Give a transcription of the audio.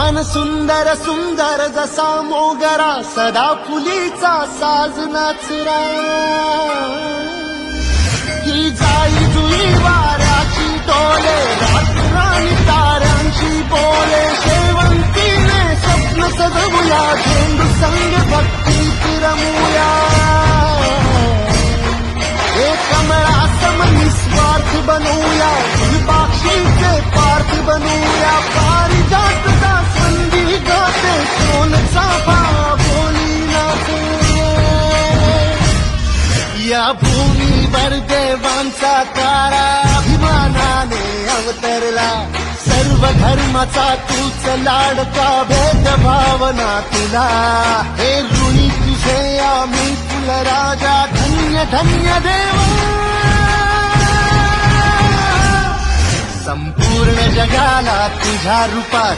मन सुंदर सुंदर जसा मोगरा सदा फुलीचा साज नाचरा ही जाई जुई वाऱ्याची डोले रात्राणी तारांची बोले शेवंतीने स्वप्न सजवूया झेंडू संग भक्ती फिरमूया हे कमळा सम निस्वार्थ बनवूया पाक्षीचे पार्थ या भूमीवर देवांचा तारा अभिमानाने अवतरला. सर्व धर्माचा तूच लाडका भेदभावना तुला. हे ऋणी तुझे आम्ही फुल राजा धन्य धन्य देवा. संपूर्ण जगाला तुझ्या रूपात